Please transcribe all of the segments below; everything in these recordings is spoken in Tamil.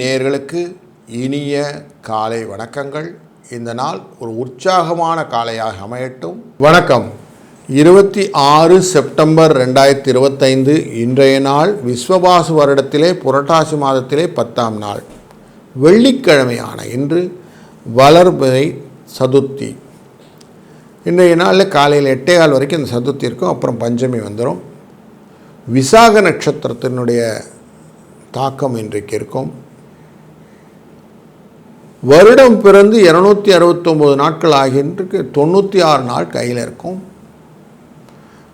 நேர்களுக்கு இனிய காலை வணக்கங்கள். இந்த நாள் ஒரு உற்சாகமான காலையாக அமையட்டும். வணக்கம். இருபத்தி ஆறு செப்டம்பர் ரெண்டாயிரத்தி இருபத்தைந்து இன்றைய நாள் விஸ்வபாசு வருடத்திலே புரட்டாசி மாதத்திலே பத்தாம் நாள். வெள்ளிக்கிழமையான இன்று வளர்பிறை சதுர்த்தி. இன்றைய நாளில் காலையில் எட்டே கால் வரைக்கும் இந்த சதுர்த்தி இருக்கும் அப்புறம் பஞ்சமி வந்துடும் விசாக நட்சத்திரத்தினுடைய தாக்கம் இன்றைக்கு இருக்கும். வருடம் பிறந்து இரநூத்தி அறுபத்தொம்போது நாட்கள் ஆகின்றிருக்கு தொண்ணூற்றி ஆறு நாள் கையில் இருக்கும்.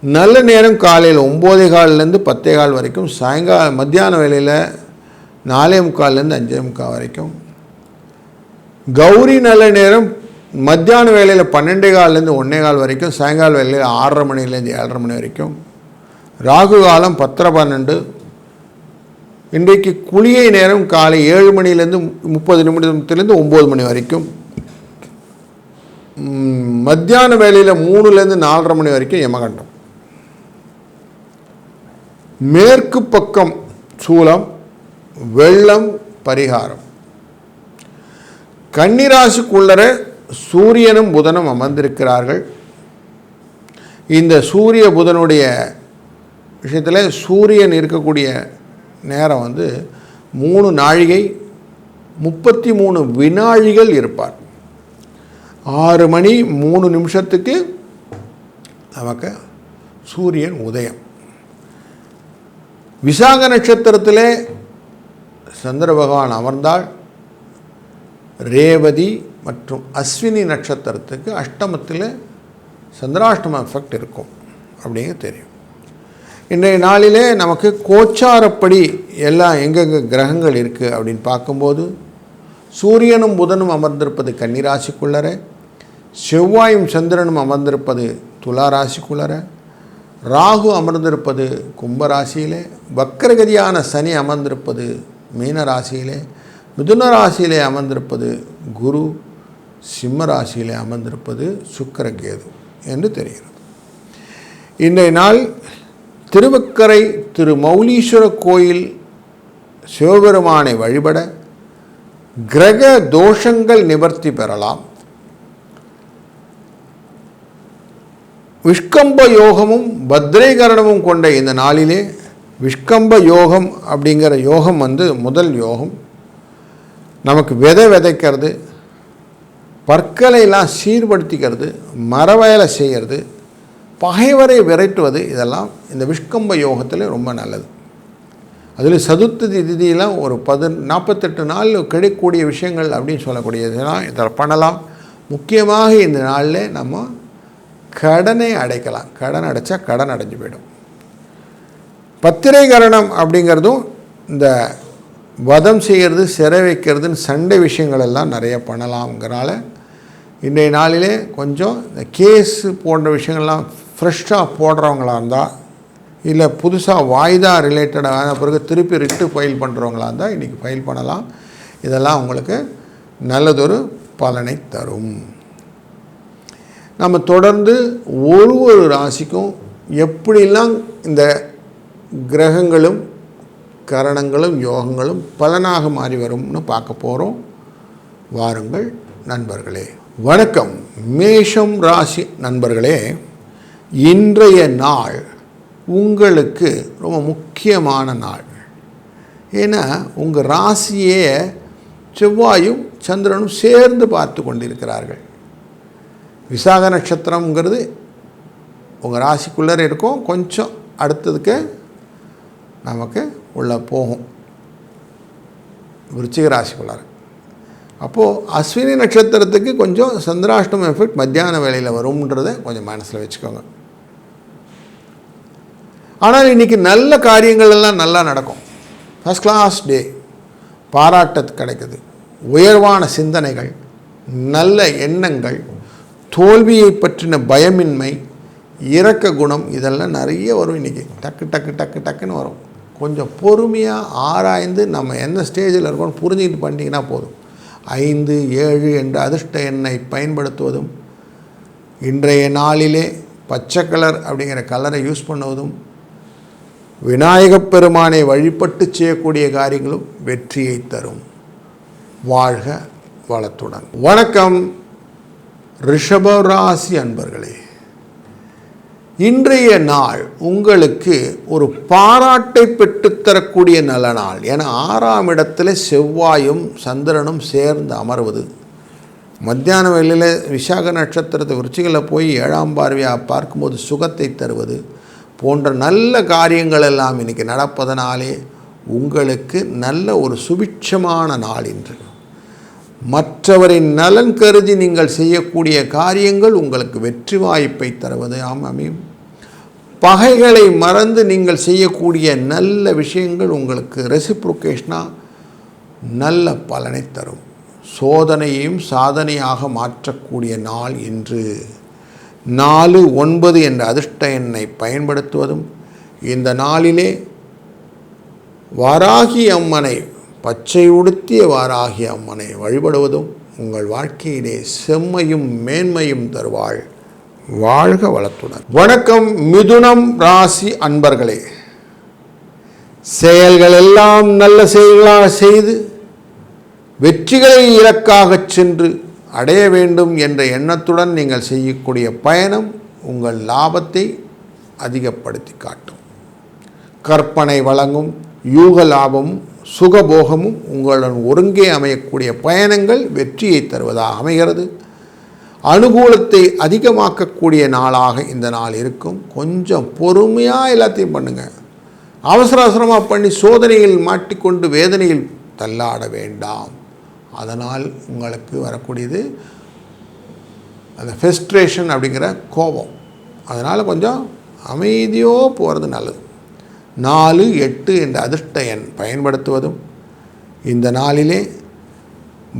நல்ல நேரம் காலையில் ஒம்போதே கால்லேருந்து பத்தே கால் வரைக்கும் சாயங்கால மத்தியான வேளையில் நாலே முக்கால்லேருந்து அஞ்சே முக்கால் வரைக்கும். கௌரி நல்ல நேரம் மத்தியான வேலையில் பன்னெண்டே கால்லேருந்து ஒன்றே கால் வரைக்கும் சாயங்கால வேலையில் ஆறரை மணிலேருந்து ஏழரை மணி வரைக்கும். ராகு காலம் பத்தரை பன்னெண்டு. இன்றைக்கு குளியை நேரம் காலை ஏழு மணிலேருந்து முப்பது நிமிடத்துலேருந்து ஒம்பது மணி வரைக்கும். மத்தியான வேலையில் மூணுலேருந்து நாலரை மணி வரைக்கும் யமகண்டம். மேற்கு பக்கம் சூலம் வெள்ளம் பரிகாரம். கன்னிராசிக்குள்ளரை சூரியனும் புதனும் அமர்ந்திருக்கிறார்கள். இந்த சூரிய புதனுடைய விஷயத்தில் சூரியன் இருக்கக்கூடிய நேரம் வந்து மூணு நாழிகை முப்பத்தி மூணு வினாழிகள் இருப்பார். ஆறு மணி மூணு நிமிஷத்துக்கு நமக்கு சூரியன் உதயம். விசாக நட்சத்திரத்திலே சந்திர பகவான் அமர்ந்தால் ரேவதி மற்றும் அஸ்வினி நட்சத்திரத்துக்கு அஷ்டமத்தில் சந்திராஷ்டம எஃபெக்ட் இருக்கும் அப்படிங்க தெரியும். இன்றைய நாளிலே நமக்கு கோச்சாரப்படி எல்லாம் எங்கெங்கே கிரகங்கள் இருக்குது அப்படின்னு பார்க்கும்போது சூரியனும் புதனும் அமர்ந்திருப்பது கன்னிராசிக்குள்ளர செவ்வாயும் சந்திரனும் அமர்ந்திருப்பது துலா ராசிக்குள்ளர ராகு அமர்ந்திருப்பது கும்பராசியிலே வக்கரகதியான சனி அமர்ந்திருப்பது மீன ராசியிலே மிதுன ராசியிலே அமர்ந்திருப்பது குரு சிம்ம ராசியிலே அமர்ந்திருப்பது சுக்கரகேது என்று தெரிகிறது. இன்றைய நாள் திருவக்கரை திரு மௌலீஸ்வர கோயில் சிவபெருமானை வழிபட கிரக தோஷங்கள் நிவர்த்தி பெறலாம். விஷ்கம்ப யோகமும் பத்ரீகரணமும் கொண்ட இந்த நாளிலே விஷ்கம்ப யோகம் அப்படிங்கிற யோகம் வந்து முதல் யோகம். நமக்கு விதை விதைக்கிறது பற்களையெல்லாம் சீர்படுத்திக்கிறது மரவயலை செய்கிறது பகைவரை விரட்டுவது இதெல்லாம் இந்த விஷ்கம்ப யோகத்தில் ரொம்ப நல்லது. அதில் சதுர்த்தி திதியெல்லாம் ஒரு பது நாற்பத்தெட்டு நாள் கிடைக்கக்கூடிய விஷயங்கள் அப்படின்னு சொல்லக்கூடியதுனால் இதில் பண்ணலாம். முக்கியமாக இந்த நாளில் நம்ம கடனை அடைக்கலாம். கடன் அடைச்சா கடன் அடைஞ்சு போயிடும். பத்திரைகரணம் அப்படிங்கிறதும் இந்த வதம் செய்கிறது சிறை வைக்கிறதுன்னு சண்டை விஷயங்கள் எல்லாம் நிறைய பண்ணலாம்ங்கிறனால இன்றைய நாளிலே கொஞ்சம் இந்த கேஸு போன்ற விஷயங்கள்லாம் ஃப்ரெஷ்ஷாக போடுறவங்களா இருந்தால் இல்லை புதுசாக வாய்தா ரிலேட்டடான பிறகு திருப்பி ரிட்டு ஃபைல் பண்ணுறவங்களா இருந்தால் இன்றைக்கி ஃபைல் பண்ணலாம். இதெல்லாம் உங்களுக்கு நல்லதொரு பலனை தரும். நம்ம தொடர்ந்து ஒரு ஒரு ராசிக்கும் எப்படிலாம் இந்த கிரகங்களும் கரணங்களும் யோகங்களும் பலனாக மாறி வரும்னு பார்க்க போகிறோம் வாருங்கள் நண்பர்களே. வணக்கம். மேஷம் ராசி நண்பர்களே இன்றைய நாள் உங்களுக்கு ரொம்ப முக்கியமான நாள். ஏன்னா உங்கள் ராசியே செவ்வாயும் சந்திரனும் சேர்ந்து பார்த்து கொண்டிருக்கிறார்கள். விசாக நட்சத்திரம்ங்கிறது உங்கள் ராசிக்குள்ளே இருக்கும். கொஞ்சம் அடுத்ததுக்கு நமக்கு உள்ளே போகும். விருச்சிக ராசிக்குள்ளார அப்போது அஸ்வினி நட்சத்திரத்துக்கு கொஞ்சம் சந்திராஷ்டம எஃபெக்ட் மத்தியான வேலையில் வரும்ன்றதை கொஞ்சம் மனசில் வச்சுக்கோங்க. ஆனால் இன்றைக்கி நல்ல காரியங்கள் எல்லாம் நல்லா நடக்கும். ஃபஸ்ட் கிளாஸ் டே பாராட்டத்து கிடைக்குது. உயர்வான சிந்தனைகள் நல்ல எண்ணங்கள் தோல்வியை பற்றின பயமின்மை இரக்க குணம் இதெல்லாம் நிறைய வரும் இன்றைக்கி டக்கு டக்கு டக்கு டக்குன்னு வரும். கொஞ்சம் பொறுமையாக ஆராய்ந்து நம்ம எந்த ஸ்டேஜில் இருக்கோம்னு புரிஞ்சுக்கிட்டு பண்ணிட்டீங்கன்னா போதும். ஐந்து ஏழு என்ற அதிர்ஷ்ட எண்ணை பயன்படுத்துவதும் இன்றைய நாளிலே பச்சை கலர் அப்படிங்கிற கலரை யூஸ் பண்ணுவதும் விநாயகப் பெருமானை வழிபட்டு செய்யக்கூடிய காரியங்களும் வெற்றியை தரும். வாழ்க வளத்துடன். வணக்கம். ரிஷபராசி அன்பர்களே. இன்றைய நாள் உங்களுக்கு ஒரு பாராட்டை பெற்றுத்தரக்கூடிய நல்ல நாள் ஏன்னா ஆறாம் இடத்துல செவ்வாயும் சந்திரனும் சேர்ந்து அமர்வது. மத்தியான வேலையில் விசாக நட்சத்திரத்தை விருச்சிகளில் போய் ஏழாம் பார்வையாக பார்க்கும்போது சுகத்தை தருவது போன்ற நல்ல காரியங்கள் எல்லாம் இன்றைக்கி நடப்பதனாலே உங்களுக்கு நல்ல ஒரு சுபிட்சமான நாள் இன்று. மற்றவரின் நலன் கருதி நீங்கள் செய்யக்கூடிய காரியங்கள் உங்களுக்கு வெற்றி வாய்ப்பை தருவது. ஆம் அமையும் பகைகளை மறந்து நீங்கள் செய்யக்கூடிய நல்ல விஷயங்கள் உங்களுக்கு ரெசிப்ரோகேஷனாக நல்ல பலனை தரும். சோதனையையும் சாதனையாக மாற்றக்கூடிய நாள் என்று நாலு ஒன்பது என்ற அதிர்ஷ்ட எண்ணை பயன்படுத்துவதும் இந்த நாளிலே வராகி அம்மனை பச்சை உடுத்திய வாராகி அம்மனை வழிபடுவதும் உங்கள் வாழ்க்கையிலே செம்மையும் மேன்மையும் தருவாள். வாழ்க வளத்துடன். வணக்கம் மிதுனம் ராசி அன்பர்களே. செயல்கள் எல்லாம் நல்ல செயல்களாக செய்து வெற்றிகளை இலக்காகச் சென்று அடைய வேண்டும் என்ற எண்ணத்துடன் நீங்கள் செய்யக்கூடிய பயணம் உங்கள் லாபத்தை அதிகப்படுத்தி காட்டும். கற்பனை வழங்கும் யூக லாபம் சுகபோகமும் உங்களுடன் ஒருங்கே அமையக்கூடிய பயணங்கள் வெற்றியை தருவதாக அமைகிறது. அனுகூலத்தை அதிகமாக்கக்கூடிய நாளாக இந்த நாள் இருக்கும். கொஞ்சம் பொறுமையாக எல்லாத்தையும் பண்ணுங்கள் அவசர அவசரமாக பண்ணி சோதனையில் மாட்டிக்கொண்டு வேதனையில் தள்ளாட வேண்டாம். அதனால் உங்களுக்கு வரக்கூடியது அந்த ஃபெஸ்ட்ரேஷன் அப்படிங்கிற கோபம். அதனால் கொஞ்சம் அமைதியோ போகிறது நல்லது. நாலு எட்டு என்ற அதிர்ஷ்ட எண் பயன்படுத்துவதும் இந்த நாளிலே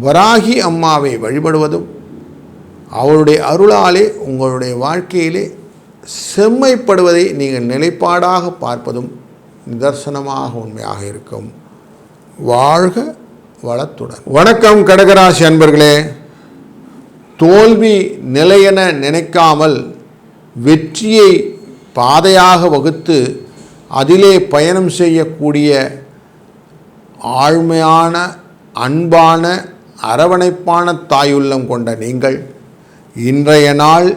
வராகி அம்மாவை வழிபடுவதும் அவருடைய அருளாலே உங்களுடைய வாழ்க்கையிலே செம்மைப்படுவதை நீங்கள் நிலைப்பாடாக பார்ப்பதும் நிதர்சனமாக உண்மையாக இருக்கும். வாழ்க வளத்துடன். வணக்கம் கடகராசி அன்பர்களே. தோல்வி நிலையென நினைக்காமல் வெற்றியை பாதையாக வகுத்து அதிலே பயணம் செய்யக்கூடிய ஆழ்மையான அன்பான அரவணைப்பான தாயுள்ளம் கொண்ட நீங்கள் இன்றைய நாள்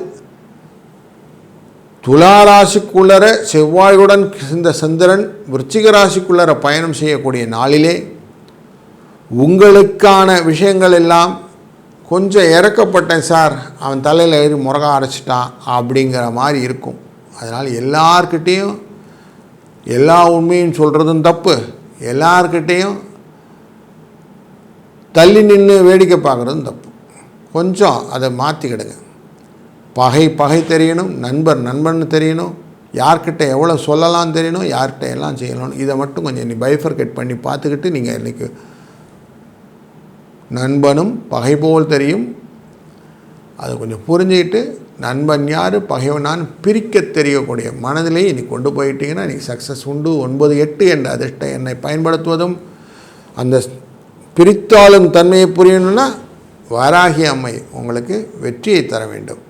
துளாராசிக்குள்ளர செவ்வாயுடன் இந்த சந்திரன் விருச்சிக ராசிக்குள்ளர பயணம் செய்யக்கூடிய நாளிலே உங்களுக்கான விஷயங்கள் எல்லாம் கொஞ்சம் இறக்கப்பட்டேன் சார் அவன் தலையில் ஏறி முறகா அரைச்சிட்டான் அப்படிங்கிற மாதிரி இருக்கும். அதனால் எல்லார்கிட்டேயும் எல்லா உண்மையும் சொல்கிறதும் தப்பு. எல்லார்கிட்டேயும் தள்ளி நின்று வேடிக்கை பார்க்குறதும் தப்பு. கொஞ்சம் அதை மாற்றிக்கிடுங்க பகை பகை தெரியணும். நண்பர் நண்பன் தெரியணும். யார்கிட்ட எவ்வளோ சொல்லலாம் தெரியணும் யார்கிட்ட எல்லாம் செய்யணும் இதை மட்டும் கொஞ்சம் நீ பைஃபர்கேட் பண்ணி பார்த்துக்கிட்டு நீங்கள் இன்றைக்கி நண்பனும் பகை போல் தெரியும் அதை கொஞ்சம் புரிஞ்சுக்கிட்டு நண்பன் யார் பகைவனான்னு பிரிக்க தெரியக்கூடிய மனதிலேயே இன்னைக்கு கொண்டு போயிட்டீங்கன்னா இன்றைக்கி சக்ஸஸ் உண்டு. ஒன்பது எட்டு என்ற அதிர்ஷ்ட எண்ணை பயன்படுத்துவதும் அந்த பிரித்தாளும் தன்மையை புரியணும்னா வாராகி அம்மை உங்களுக்கு வெற்றியை தர வேண்டும்.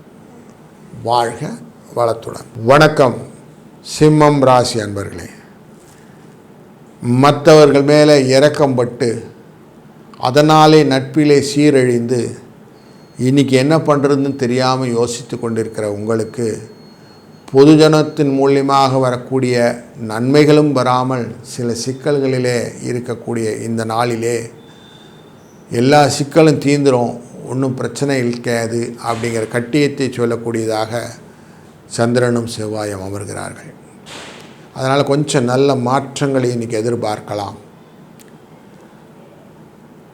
வாழ்க வளத்துடன். வணக்கம். சிம்மம் ராசி அன்பர்களே. மற்றவர்கள் மேலே இரக்கம்பட்டு அதனாலே நட்பிலே சீரழிந்து இன்றைக்கி என்ன பண்ணுறதுன்னு தெரியாமல் யோசித்து கொண்டிருக்கிற உங்களுக்கு பொதுஜனத்தின் மூலியமாக வரக்கூடிய நன்மைகளும் வராமல் சில சிக்கல்களிலே இருக்கக்கூடிய இந்த நாளிலே எல்லா சிக்கலும் தீந்துரும் ஒன்றும் பிரச்சனை இருக்காது அப்படிங்கிற கட்டியத்தை சொல்லக்கூடியதாக சந்திரனும் செவ்வாயும் அமர்கிறார்கள். அதனால் கொஞ்சம் நல்ல மாற்றங்களை இன்றைக்கி எதிர்பார்க்கலாம்.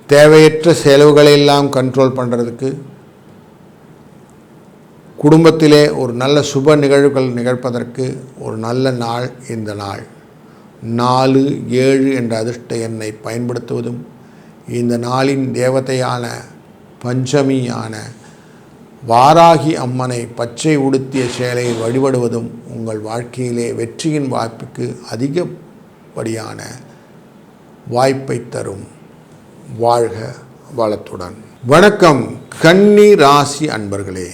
தேவையற்ற செலவுகளை எல்லாம் கண்ட்ரோல் பண்ணுறதுக்கு குடும்பத்திலே ஒரு நல்ல சுப நிகழ்வுகள் நிகழ்ப்பதற்கு ஒரு நல்ல நாள் இந்த நாள். நாலு ஏழு என்ற அதிர்ஷ்ட எண்ணை பயன்படுத்துவதும் இந்த நாளின் தேவதையான பஞ்சமியான வாராகி அம்மனை பச்சை உடுத்திய சேலை வழிபடுவதும் உங்கள் வாழ்க்கையிலே வெற்றியின் வாய்ப்புக்கு அதிகப்படியான வாய்ப்பை தரும். வாழ்க வளத்துடன். வணக்கம். கன்னி ராசி அன்பர்களே.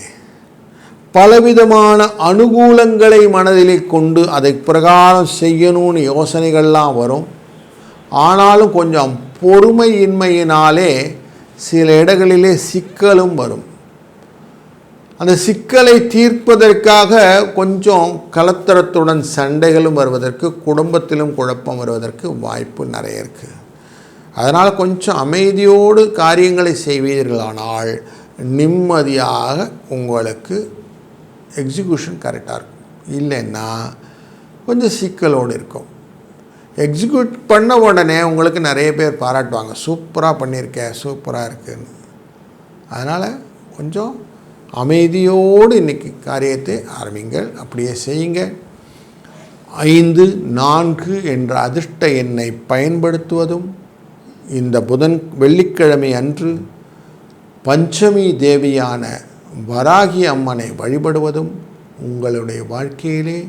பலவிதமான அனுகூலங்களை மனதிலே கொண்டு அதை பிரகாரம் செய்யணும்னு யோசனைகள்லாம் வரும். ஆனாலும் கொஞ்சம் பொறுமையின்மையினாலே சில இடங்களிலே சிக்கலும் வரும். அந்த சிக்கலை தீர்ப்பதற்காக கொஞ்சம் கலத்தரத்துடன் சண்டைகளும் வருவதற்கு குடும்பத்திலும் குழப்பம் வருவதற்கு வாய்ப்பு நிறைய இருக்குது அதனால் கொஞ்சம் அமைதியோடு காரியங்களை செய்வீர்களானால் நிம்மதியாக உங்களுக்கு எக்ஸிக்யூஷன் கரெக்டாக இருக்கும். இல்லைன்னா கொஞ்சம் சிக்கலோடு இருக்கும். எக்ஸிக்யூட் பண்ண உடனே உங்களுக்கு நிறைய பேர் பாராட்டுவாங்க. சூப்பராக பண்ணியிருக்கேன் சூப்பராக இருக்குன்னு. அதனால் கொஞ்சம் அமைதியோடு இன்றைக்கி காரியத்தை ஆரம்பிங்கள். அப்படியே செய்யுங்க. ஐந்து நான்கு என்ற அதிர்ஷ்ட எண்ணை பயன்படுத்துவதும் இந்த புதன் வெள்ளிக்கிழமை அன்று பஞ்சமி தேவியான வராகி அம்மனை வழிபடுவதும் உங்களுடைய வாழ்க்கையிலே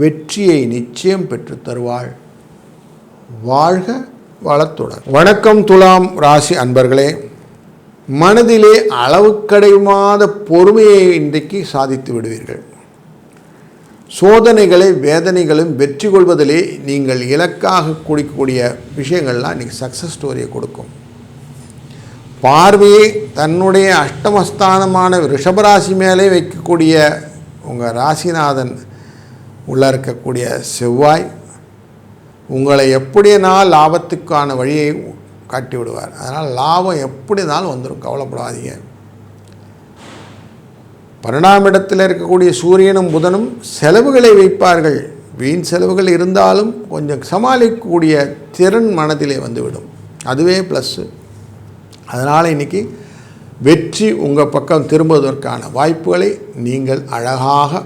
வெற்றியை நிச்சயம் பெற்று தருவாள். வாழ்க வளத்துடன். வணக்கம் துலாம் ராசி அன்பர்களே மனதிலே அளவுக்கடைமாத பொறுமையை இன்றைக்கு சாதித்து விடுவீர்கள். சோதனைகளை வேதனைகளும் வெற்றி கொள்வதிலே நீங்கள் இலக்காக கொடுக்கக்கூடிய விஷயங்கள்லாம் இன்றைக்கி சக்ஸஸ் ஸ்டோரியை கொடுக்கும். பார்வையை தன்னுடைய அஷ்டமஸ்தானமான ரிஷபராசி மேலே வைக்கக்கூடிய உங்கள் ராசிநாதன் உள்ள இருக்கக்கூடிய செவ்வாய் உங்களை எப்படினால் லாபத்துக்கான வழியை காட்டி விடுவார். அதனால் லாபம் எப்படினாலும் வந்துடும் கவலைப்படாதீங்க. பன்னெண்டாம் இடத்தில் இருக்கக்கூடிய சூரியனும் புதனும் செலவுகளை வைப்பார்கள். வீண் செலவுகள் இருந்தாலும் கொஞ்சம் சமாளிக்கக்கூடிய திறன் மனதிலே வந்துவிடும். அதுவே ப்ளஸ்ஸு அதனால் இன்றைக்கி வெற்றி உங்கள் பக்கம் திரும்புவதற்கான வாய்ப்புகளை நீங்கள் அழகாக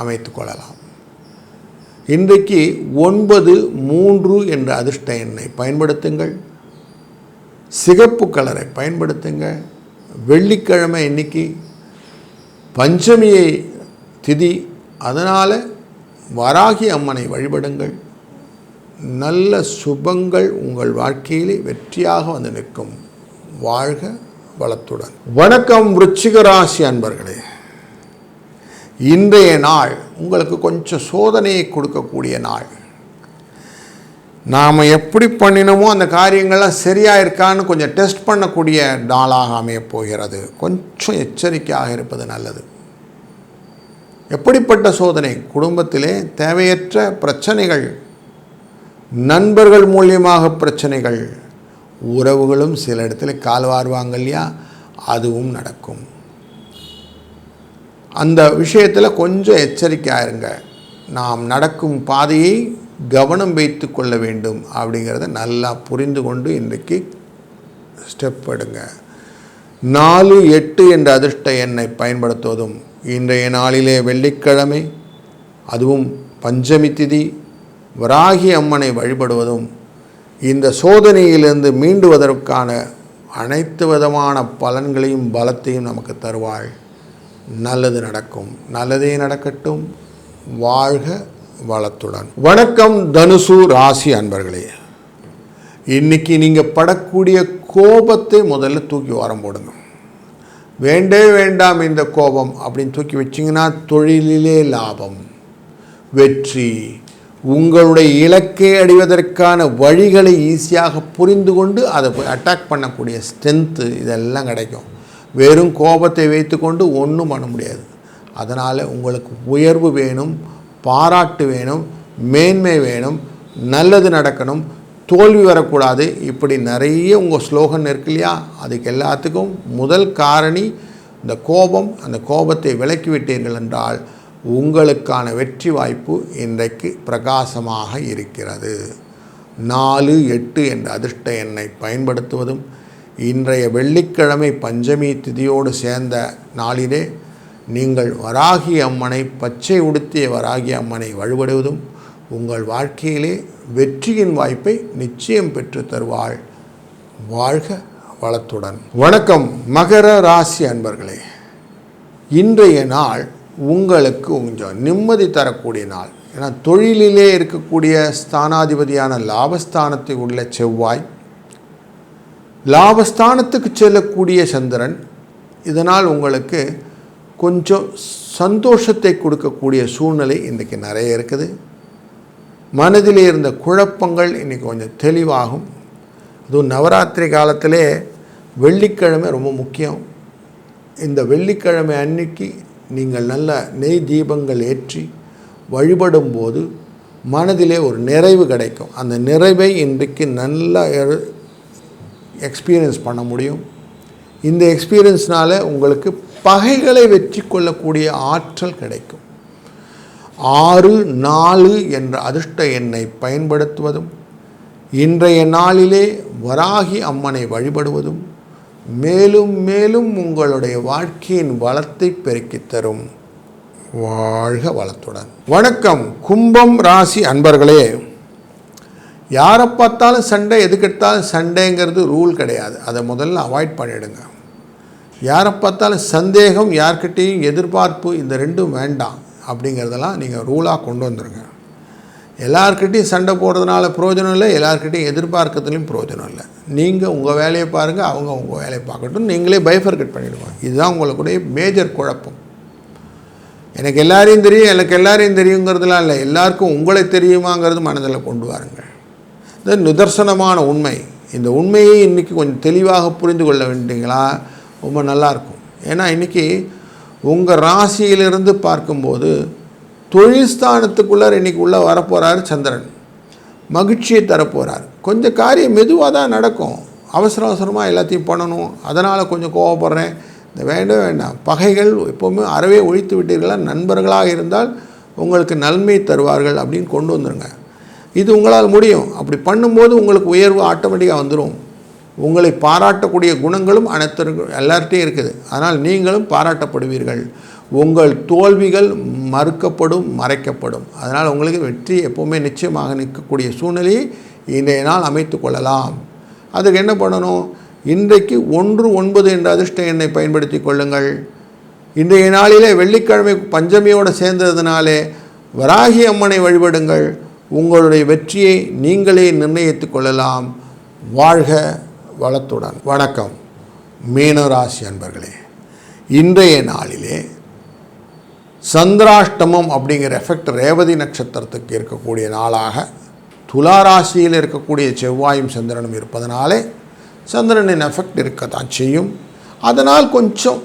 அமைத்து கொள்ளலாம். இன்றைக்கு ஒன்பது மூன்று என்ற அதிர்ஷ்ட எண்ணை பயன்படுத்துங்கள். சிகப்பு கலரை பயன்படுத்துங்க வெள்ளிக்கிழமை இன்னைக்கு பஞ்சமியை திதி அதனால் வராகி அம்மனை வழிபடுங்கள். நல்ல சுபங்கள் உங்கள் வாழ்க்கையிலே வெற்றியாக வந்து நிற்கும். வாழ்க வளத்துடன். வணக்கம் விருச்சிக ராசி அன்பர்களே. இன்றைய நாள் உங்களுக்கு கொஞ்சம் சோதனையை கொடுக்கக்கூடிய நாள். நாம் எப்படி பண்ணினோமோ அந்த காரியங்கள்லாம் சரியாக இருக்கான்னு கொஞ்சம் டெஸ்ட் பண்ணக்கூடிய நாளாக அமையப் போகிறது. கொஞ்சம் எச்சரிக்கையாக இருப்பது நல்லது. எப்படிப்பட்ட சோதனை? குடும்பத்திலே தேவையற்ற பிரச்சனைகள் நண்பர்கள் மூலியமாக பிரச்சனைகள் உறவுகளும் சில இடத்துல கால்வாருவாங்க இல்லையா? அதுவும் நடக்கும். அந்த விஷயத்தில் கொஞ்சம் எச்சரிக்கையாக இருங்க. நாம் நடக்கும் பாதையை கவனம் வைத்து கொள்ள வேண்டும் அப்படிங்கிறத நல்லா புரிந்து கொண்டு இன்றைக்கு ஸ்டெப் எடுங்க. நாலு எட்டு என்ற அதிர்ஷ்ட எண்ணை பயன்படுத்துவதும் இன்றைய நாளிலே வெள்ளிக்கிழமை அதுவும் பஞ்சமி திதி வராகி அம்மனை வழிபடுவதும் இந்த சோதனையிலிருந்து மீண்டுவதற்கான அனைத்து விதமான பலன்களையும் பலத்தையும் நமக்கு தருவாள். நல்லது நடக்கும். நல்லதே நடக்கட்டும். வாழ்க வளத்துடன். வணக்கம் தனுசு ராசி அன்பர்களே. இன்னைக்கு நீங்கள் படக்கூடிய கோபத்தை முதல்ல தூக்கி வாரம் போடுங்க. வேண்டே வேண்டாம் இந்த கோபம் அப்படின்னு தூக்கி வச்சிங்கன்னா தொழிலிலே லாபம். வெற்றி உங்களுடைய இலக்கை அடைவதற்கான வழிகளை ஈஸியாக புரிந்து கொண்டு அதை அட்டாக் பண்ணக்கூடிய ஸ்ட்ரென்த்து இதெல்லாம் கிடைக்கும். வெறும் கோபத்தை வைத்துக்கொண்டு ஒன்றும் பண்ண முடியாது. அதனால் உங்களுக்கு உயர்வு வேணும் பாராட்டு வேணும் மேன்மை வேணும் நல்லது நடக்கணும் தோல்வி வரக்கூடாது. இப்படி நிறைய உங்கள் ஸ்லோகன் இருக்கு இல்லையா? அதுக்கு எல்லாத்துக்கும் முதல் காரணி இந்த கோபம் அந்த கோபத்தை விலக்கி விட்டீர்கள் என்றால் உங்களுக்கான வெற்றி வாய்ப்பு இன்றைக்கு பிரகாசமாக இருக்கிறது. நாலு எட்டு என்ற அதிர்ஷ்ட எண்ணை பயன்படுத்துவதும் இன்றைய வெள்ளிக்கிழமை பஞ்சமி திதியோடு சேர்ந்த நாளிலே நீங்கள் வராகி அம்மனை பச்சை உடுத்திய வராகி அம்மனை வழிபடுவதும் உங்கள் வாழ்க்கையிலே வெற்றியின் வாய்ப்பை நிச்சயம் பெற்று தருவாள். வாழ்க வளத்துடன். வணக்கம். மகர ராசி அன்பர்களே இன்றைய நாள் உங்களுக்கு கொஞ்சம் நிம்மதி தரக்கூடிய நாள். ஏன்னா தொழிலிலே இருக்கக்கூடிய ஸ்தானாதிபதியான லாபஸ்தானத்தை உள்ள செவ்வாய் லாபஸ்தானத்துக்கு செல்லக்கூடிய சந்திரன் இதனால் உங்களுக்கு கொஞ்சம் சந்தோஷத்தை கொடுக்கக்கூடிய சூழ்நிலை இன்றைக்கி நிறைய இருக்குது. மனதிலே இருந்த குழப்பங்கள் இன்றைக்கி கொஞ்சம் தெளிவாகும். அதுவும் நவராத்திரி காலத்திலே வெள்ளிக்கிழமை ரொம்ப முக்கியம். இந்த வெள்ளிக்கிழமை அன்னைக்கு நீங்கள் நல்ல நெய் தீபங்கள் ஏற்றி வழிபடும் போது மனதிலே ஒரு நிறைவு கிடைக்கும். அந்த நிறைவை இன்றைக்கு நல்ல எக்ஸ்பீரியன்ஸ் பண்ண முடியும். இந்த எக்ஸ்பீரியன்ஸ்னால் உங்களுக்கு பகைகளை வெற்றி கொள்ளக்கூடிய ஆற்றல் கிடைக்கும். ஆறு நாலு என்ற அதிர்ஷ்ட எண்ணை பயன்படுத்துவதும் இன்றைய நாளிலே வராகி அம்மனை வழிபடுவதும் மேலும் மேலும் உங்களுடைய வாழ்க்கையின் வளத்தை பெருக்கித் தரும். வாழ்க வளத்துடன். வணக்கம். கும்பம் ராசி அன்பர்களே யாரை பார்த்தாலும் சண்டை எதுக்கெடுத்தாலும் சண்டைங்கிறது ரூல் கிடையாது. அதை முதல்ல அவாய்ட் பண்ணிடுங்க. யாரை பார்த்தாலும் சந்தேகம் யார்கிட்டேயும் எதிர்பார்ப்பு இந்த ரெண்டும் வேண்டாம் அப்படிங்கிறதெல்லாம் நீங்கள் ரூலாக கொண்டு வந்துடுங்க எல்லார்கிட்டையும் சண்டை போடுறதுனால பிரயோஜனம் இல்லை எல்லார்கிட்டையும் எதிர்பார்க்கறதுலையும் பிரயோஜனம் இல்லை. நீங்கள் உங்கள் வேலையை பாருங்கள் அவங்க உங்கள் வேலையை பார்க்கட்டும் நீங்களே பைஃபர்கட் பண்ணிவிடுவாங்க இதுதான் உங்களுக்குடைய மேஜர் குழப்பம். எனக்கு எல்லாரையும் தெரியும் எனக்கு எல்லாரையும் தெரியுங்கிறதுலாம் இல்லை. எல்லாருக்கும் உங்களை தெரியுமாங்கிறது மனதில் கொண்டு வாருங்கள். இது நிதர்சனமான உண்மை. இந்த உண்மையை இன்றைக்கி கொஞ்சம் தெளிவாக புரிந்து கொள்ள வேண்டிங்களா? ரொம்ப நல்லாயிருக்கும். ஏன்னா இன்றைக்கி உங்கள் ராசியிலிருந்து பார்க்கும்போது தொழில்ஸ்தானத்துக்குள்ளார் இன்றைக்கி உள்ளே வரப்போகிறார் சந்திரன். மகிழ்ச்சியை தரப்போகிறார் கொஞ்சம் காரியம் மெதுவாக தான் நடக்கும். அவசர அவசரமாக எல்லாத்தையும் பண்ணணும். அதனால் கொஞ்சம் கோவப்படுறேன். இந்த வேண்டவே வேண்டாம். பகைகள் எப்போவுமே அறவே ஒழித்து விட்டீர்களா? நண்பர்களாக இருந்தால் உங்களுக்கு நன்மை தருவார்கள் அப்படின்னு கொண்டு வந்துருங்க. இது உங்களால் முடியும். அப்படி பண்ணும்போது உங்களுக்கு உயர்வு ஆட்டோமேட்டிக்காக வந்துடும் உங்களை பாராட்டக்கூடிய குணங்களும் அனைத்தருக்கும் எல்லார்ட்டையும் இருக்குது. அதனால் நீங்களும் பாராட்டப்படுவீர்கள். உங்கள் தோல்விகள் மறுக்கப்படும் மறைக்கப்படும். அதனால் உங்களுக்கு வெற்றி எப்போவுமே நிச்சயமாக நிற்கக்கூடிய சூழ்நிலையை இன்றைய நாள் அமைத்து கொள்ளலாம். அதுக்கு என்ன பண்ணணும்? இன்றைக்கு ஒன்று ஒன்பது என்ற அதிர்ஷ்ட எண்ணை பயன்படுத்தி கொள்ளுங்கள். இன்றைய நாளிலே வெள்ளிக்கிழமை பஞ்சமியோடு சேர்ந்ததுனாலே வராகி அம்மனை வழிபடுங்கள். உங்களுடைய வெற்றியை நீங்களே நிர்ணயித்து கொள்ளலாம். வாழ்க வளத்துடன். வணக்கம். மீனராசி அன்பர்களே இன்றைய நாளிலே சந்திராஷ்டமம் அப்படிங்கிற எஃபெக்ட் ரேவதி நட்சத்திரத்துக்கு இருக்கக்கூடிய நாளாக துலா ராசியில் இருக்கக்கூடிய செவ்வாயும் சந்திரனும் இருப்பதனாலே சந்திரனின் எஃபெக்ட் இருக்கத்தான் செய்யும். அதனால் கொஞ்சம்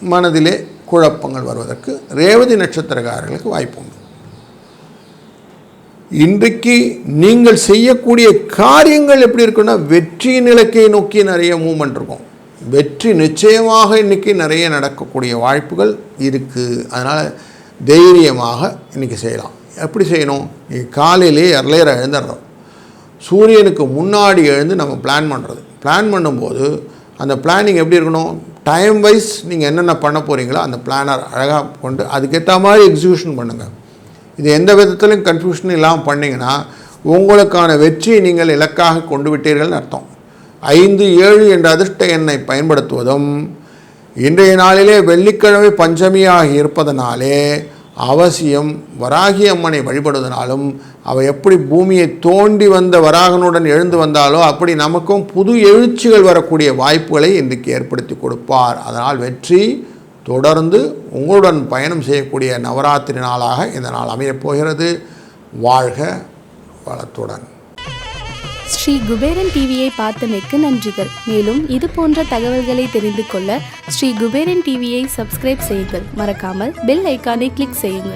மனதிலே குழப்பங்கள் வருவதற்கு ரேவதி நட்சத்திரக்காரர்களுக்கு வாய்ப்பு உண்டு இன்றைக்கு நீங்கள் செய்யக்கூடிய காரியங்கள் எப்படி இருக்குன்னா வெற்றி நிலக்கை நோக்கி நிறைய மூமெண்ட் இருக்கும். வெற்றி நிச்சயமாக இன்றைக்கி நிறைய நடக்கக்கூடிய வாய்ப்புகள் இருக்குது அதனால் தைரியமாக இன்றைக்கி செய்யலாம். எப்படி செய்யணும்? நீ காலையிலே இரலையராக எழுந்துடுறோம். சூரியனுக்கு முன்னாடி எழுந்து நம்ம பிளான் பண்ணுறது பிளான் பண்ணும்போது அந்த பிளானிங் எப்படி இருக்கணும்? டைம் வைஸ் நீங்கள் என்னென்ன பண்ண போகிறீங்களோ அந்த பிளானர் அழகாக கொண்டு அதுக்கேற்ற மாதிரி எக்ஸிக்யூஷன் பண்ணுங்கள் இது எந்த விதத்திலும் கன்ஃபியூஷன் இல்லாமல் பண்ணிங்கன்னா உங்களுக்கான வெற்றியை நீங்கள் இலக்காக கொண்டு விட்டீர்கள்னு அர்த்தம். ஐந்து ஏழு என்ற அதிர்ஷ்ட எண்ணை பயன்படுத்துவதும் இன்றைய நாளிலே வெள்ளிக்கிழமை பஞ்சமியாக இருப்பதனாலே அவசியம் வராகி அம்மனை வழிபடுவதனாலும் அவள் எப்படி பூமியை தோண்டி வந்த வராகனுடன் எழுந்து வந்தாலோ அப்படி நமக்கும் புது எழுச்சிகள் வரக்கூடிய வாய்ப்புகளை இன்றைக்கு ஏற்படுத்தி கொடுப்பார். அதனால் வெற்றி தொடர்ந்து உங்களுடன் பயணம் செய்யக்கூடிய நவராத்திரி நாளாக இந்த நாள் அமையப்போகிறது. வாழ்க வளத்துடன். ஸ்ரீ குபேரன் டிவியை பார்த்தமைக்கு நன்றிகள். மேலும் இது போன்ற தகவல்களை தெரிந்து கொள்ள ஸ்ரீ குபேரன் டிவியை சப்ஸ்கிரைப் செய்யுங்கள். மறக்காமல் பெல் ஐக்கானை கிளிக் செய்யுங்கள்.